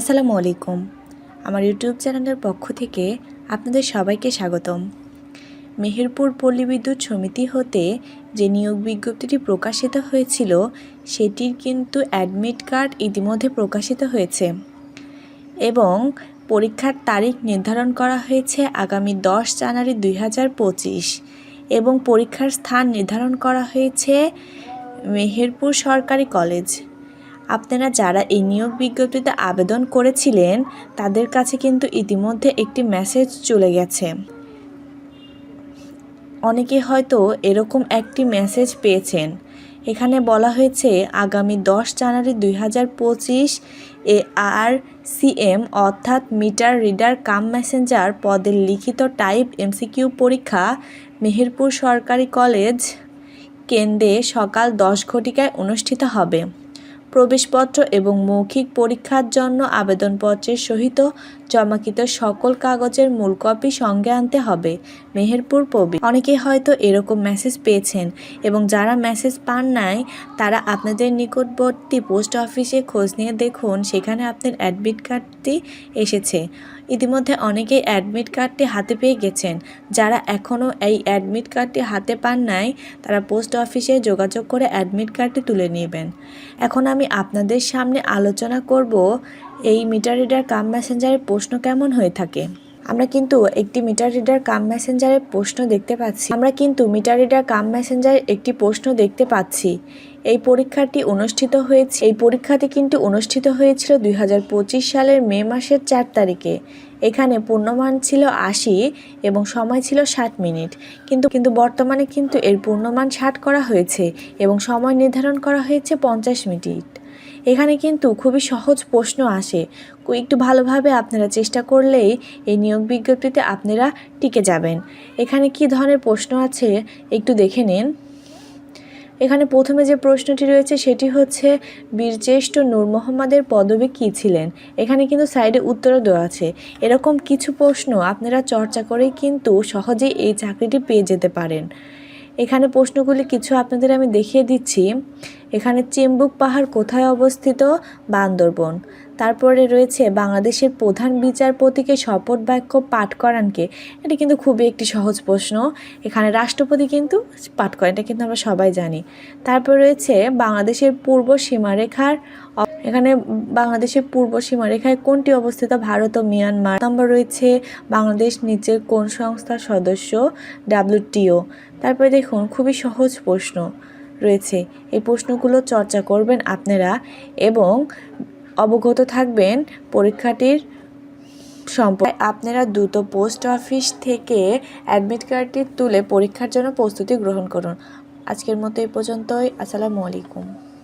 আসসালামু আলাইকুম। আমার ইউটিউব চ্যানেলের পক্ষ থেকে আপনাদের সবাইকে স্বাগতম। মেহেরপুর পল্লী বিদ্যুৎ সমিতি হতে যে নিয়োগ বিজ্ঞপ্তিটি প্রকাশিত হয়েছিল, সেটির কিন্তু অ্যাডমিট কার্ড ইতিমধ্যে প্রকাশিত হয়েছে এবং পরীক্ষার তারিখ নির্ধারণ করা হয়েছে আগামী দশ জানুয়ারি দুই হাজার পঁচিশ এবং পরীক্ষার স্থান নির্ধারণ করা হয়েছে মেহেরপুর সরকারি কলেজ। আপনারা যারা এই নিয়োগ বিজ্ঞপ্তিতে আবেদন করেছিলেন, তাদের কাছে কিন্তু ইতিমধ্যে একটি মেসেজ চলে গেছে। অনেকে হয়তো এরকম একটি মেসেজ পেয়েছেন। এখানে বলা হয়েছে, আগামী দশ জানুয়ারি দুই হাজার পঁচিশ এ আর সিএম অর্থাৎ মিটার রিডার কাম মেসেঞ্জার পদের লিখিত টাইপ এমসিকিউ পরীক্ষা মেহেরপুর সরকারি কলেজ কেন্দ্রে সকাল দশ ঘটিকায় অনুষ্ঠিত হবে। প্রবেশপত্র এবং মৌখিক পরীক্ষার জন্য আবেদনপত্রের সহিত জমাকৃত সকল কাগজের মূল কপি সঙ্গে আনতে হবে। মেহেরপুর পবি অনেকে হয়তো এরকম মেসেজ পেয়েছেন এবং যারা মেসেজ পান নাই, তারা আপনাদের নিকটবর্তী পোস্ট অফিসে খোঁজ নিয়ে দেখুন, সেখানে আপনার অ্যাডমিট কার্ডটি এসেছে। ইতিমধ্যে অনেকেই অ্যাডমিট কার্ডটি হাতে পেয়ে গেছেন। যারা এখনও এই অ্যাডমিট কার্ডটি হাতে পান নাই, তারা পোস্ট অফিসে যোগাযোগ করে অ্যাডমিট কার্ডটি তুলে নেবেন। এখন আমি আপনাদের সামনে আলোচনা করব এই মিটার রিডার কাম মেসেঞ্জারের প্রশ্ন কেমন হয়ে থাকে? আমরা কিন্তু একটি মিটার রিডার কাম মেসেঞ্জারের প্রশ্ন দেখতে পাচ্ছি। আমরা কিন্তু মিটার রিডার কাম মেসেঞ্জারের একটি প্রশ্ন দেখতে পাচ্ছি। এই পরীক্ষাটি অনুষ্ঠিত হয়েছে এই পরীক্ষাটি কিন্তু অনুষ্ঠিত হয়েছিল দুই হাজার পঁচিশ সালের মে মাসের চার তারিখে। এখানে পূর্ণমান ছিল আশি এবং সময় ছিল ষাট মিনিট। কিন্তু কিন্তু বর্তমানে কিন্তু এর পূর্ণমান ষাট করা হয়েছে এবং সময় নির্ধারণ করা হয়েছে পঞ্চাশ মিনিট। এখানে কিন্তু খুবই সহজ প্রশ্ন আসে। একটু ভালোভাবে আপনারা চেষ্টা করলেই এই নিয়োগ বিজ্ঞপ্তিতে আপনারা টিকে যাবেন। এখানে কি ধরনের প্রশ্ন আছে একটু দেখে নিন। এখানে প্রথমে যে প্রশ্নটি রয়েছে সেটি হচ্ছে, বীরজ্যেষ্ঠ নূর মোহাম্মদের পদবি কী ছিলেন? এখানে কিন্তু সাইডে উত্তরও দেওয়া আছে। এরকম কিছু প্রশ্ন আপনারা চর্চা করেই কিন্তু সহজেই এই চাকরিটি পেয়ে যেতে পারেন। এখানে প্রশ্নগুলি কিছু আপনাদের আমি দেখিয়ে দিচ্ছি। এখানে চেম্বুক পাহাড় কোথায় অবস্থিত? বান্দরবন। তারপরে রয়েছে বাংলাদেশের প্রধান বিচারপতিকে শপথ বাক্য পাঠ করানকে। এটি কিন্তু খুবই একটি সহজ প্রশ্ন। এখানে রাষ্ট্রপতি কিন্তু পাঠ করেন, এটা কিন্তু আমরা সবাই জানি। তারপর রয়েছে বাংলাদেশের পূর্ব সীমারেখার এখানে বাংলাদেশের পূর্ব সীমারেখায় কোনটি অবস্থিত? ভারত ও মিয়ানমার। নম্বর রয়েছে বাংলাদেশ নিচের কোন সংস্থার সদস্য? ডাব্লিউটিও। তারপরে দেখুন, খুবই সহজ প্রশ্ন। রয়েছে। এই প্রশ্নগুলো চর্চা করবেন আপনারা এবং অবগত থাকবেন পরীক্ষাটির সম্পর্কে। আপনারা দ্রুত পোস্ট অফিস থেকে অ্যাডমিট কার্ডটি তুলে পরীক্ষার জন্য প্রস্তুতি গ্রহণ করুন। আজকের মতো এই পর্যন্তই। আসসালামু আলাইকুম।